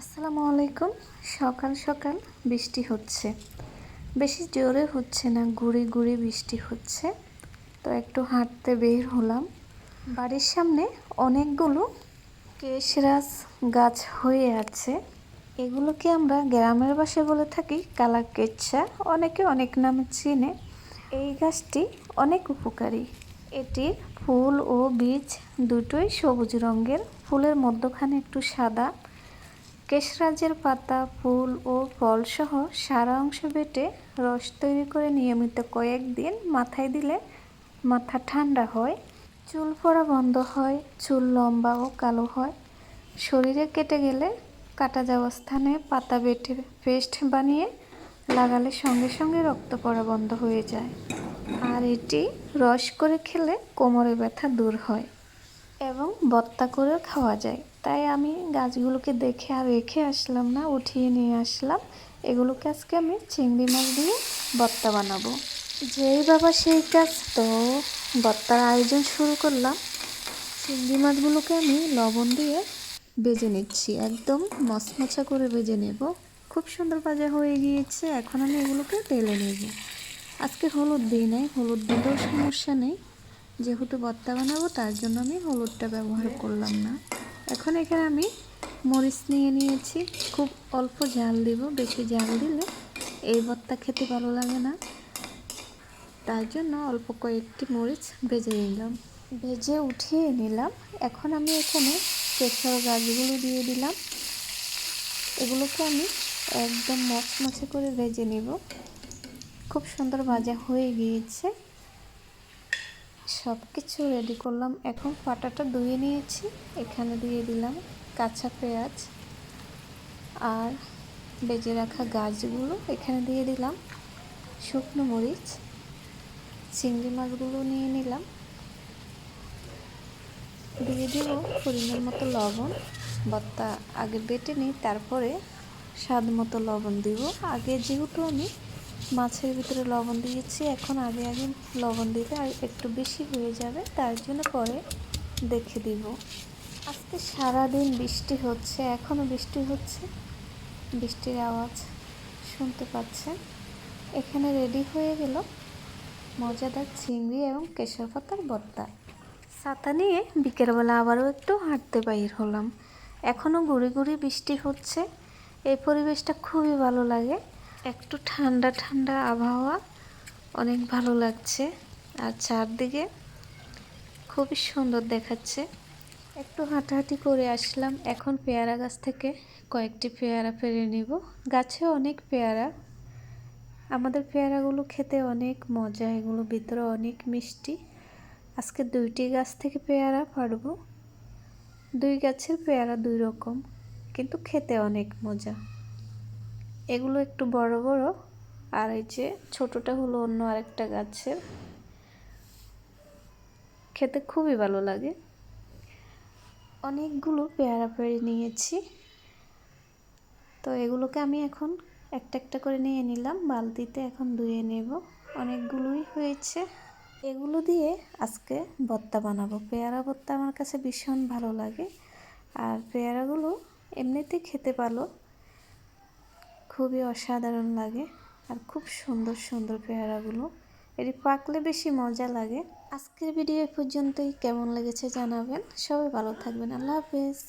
আসসালামু আলাইকুম। সকাল সকাল বৃষ্টি হচ্ছে। বেশি জোরে হচ্ছে না, গুড়ি গুড়ি বৃষ্টি হচ্ছে। তো একটু হাঁটতে বের হলাম। বাড়ির সামনে অনেকগুলো কেশরাস গাছ হয়ে আছে। এগুলোকে আমরা গ্রামের ভাষায় বলে থাকি কালা কেচ্ছা অনেকে অনেক নামে চিনে। এই গাছটি অনেক উপকারী। এটি ফুল ও বীজ দুটোই সবুজ রঙের। ফুলের মধ্যখানে একটু সাদা। কেশরাজের পাতা, ফুল ও ফলসহ সারা অংশ বেটে রস তৈরি করে নিয়মিত কয়েকদিন মাথায় দিলে মাথা ঠান্ডা হয়, চুল পড়া বন্ধ হয়, চুল লম্বা ও কালো হয়। শরীরে কেটে গেলে কাটা যাওয়া স্থানে পাতা বেটে পেস্ট বানিয়ে লাগালে সঙ্গে সঙ্গে রক্ত পড়া বন্ধ হয়ে যায়। আর এটি রস করে খেলে কোমরে ব্যথা দূর হয় এবং বত্তা করেও খাওয়া যায়। তাই আমি গাছগুলোকে দেখে আর রেখে আসলাম না, উঠিয়ে নিয়ে আসলাম। এগুলোকে আজকে আমি চিংড়ি মাছ দিয়ে বত্তা বানাবো। যেই বাবা সেই কাজ তো বত্তার আয়োজন শুরু করলাম। চিংড়ি মাছগুলোকে আমি লবণ দিয়ে বেজে নিচ্ছি, একদম মচমচা করে বেজে নেব। খুব সুন্দর ভাজা হয়ে গিয়েছে, এখন আমি এগুলোকে তেলে নেব। আজকে হলুদ দিই নাই, হলুদ দিলেও সমস্যা নেই। যেহেতু ভর্তা বানাবো, তার জন্য আমি হলুদটা ব্যবহার করলাম না। এখন এখানে আমি মরিচ নিয়ে নিয়েছি। খুব অল্প জাল দিব, বেশি জাল দিলে এই ভর্তা খেতে ভালো লাগে না। তার জন্য অল্প কয়েকটি মরিচ ভেজে নিলাম। ভেজে উঠিয়ে নিলাম। এখন আমি এখানে কেশর গাছগুলো দিয়ে দিলাম। এগুলোকে আমি একদম মচমচে করে ভেজে নেব। খুব সুন্দর ভাজা হয়ে গিয়েছে। সব কিছু রেডি করলাম। এখন পাটাটা ধুয়ে নিয়েছি। এখানে দিয়ে দিলাম কাঁচা পেঁয়াজ আর বেজে রাখা গাছগুলো। এখানে দিয়ে দিলাম শুকনো মরিচ, চিংড়ি মাছগুলো নিয়ে নিলাম। দিয়ে দিব পরিমাণ মতো লবণ, বত্তা আগে বেটে নিই, তারপরে স্বাদ মতো লবণ দিব। আগে যেহেতু আমি মাছের ভিতরে লবণ দিয়েছি। এখন আগে আগে লবণ দিলে আর একটু বেশি হয়ে যাবে, তার জন্য পরে দেখে দিব। আজকে সারাদিন বৃষ্টি হচ্ছে এখনও বৃষ্টি হচ্ছে। বৃষ্টির আওয়াজ শুনতে পাচ্ছেন? এখানে রেডি হয়ে গেল মজাদার চিংড়ি এবং কেশর পাতার বত্তা ছাতা নিয়ে বিকেলবেলা আবারও একটু হাঁটতে বাইর হলাম। এখনও গুড়ি গুড়ি বৃষ্টি হচ্ছে। এই পরিবেশটা খুবই ভালো লাগে। একটু ঠান্ডা ঠান্ডা আবহাওয়া। অনেক ভালো লাগছে। আর চারদিকে খুবই সুন্দর দেখাচ্ছে। একটু হাঁটাহাঁটি করে আসলাম। এখন পেয়ারা গাছ থেকে কয়েকটি পেয়ারা পেরে নিব। গাছে অনেক পেয়ারা। আমাদের পেয়ারাগুলো খেতে অনেক মজা, এগুলো ভিতরে অনেক মিষ্টি। আজকে দুইটি গাছ থেকে পেয়ারা পারব দুই গাছের পেয়ারা দুই রকম, কিন্তু খেতে অনেক মজা। এগুলো একটু বড় বড়। আর এই যে ছোটটা হলো অন্য আরেকটা গাছের। খেতে খুবই ভালো লাগে। অনেকগুলো পেয়ারা পেয়ারি নিয়েছি। তো এগুলোকে আমি এখন একটা একটা করে নিয়ে নিলাম। বালতিতে এখন ধুয়ে নেব। অনেকগুলোই হয়েছে। এগুলো দিয়ে আজকে ভর্তা বানাবো। পেয়ারা ভর্তা আমার কাছে ভীষণ ভালো লাগে। আর পেয়ারাগুলো এমনিতে খেতে ভালো। খুবই অসাধারণ লাগে আর খুব সুন্দর সুন্দর পেয়ারাগুলো। এটি পাকলে বেশি মজা লাগে। আজকের ভিডিও পর্যন্তই। কেমন লেগেছে জানাবেন। সবাই ভালো থাকবেন। আল্লাহ হাফেজ।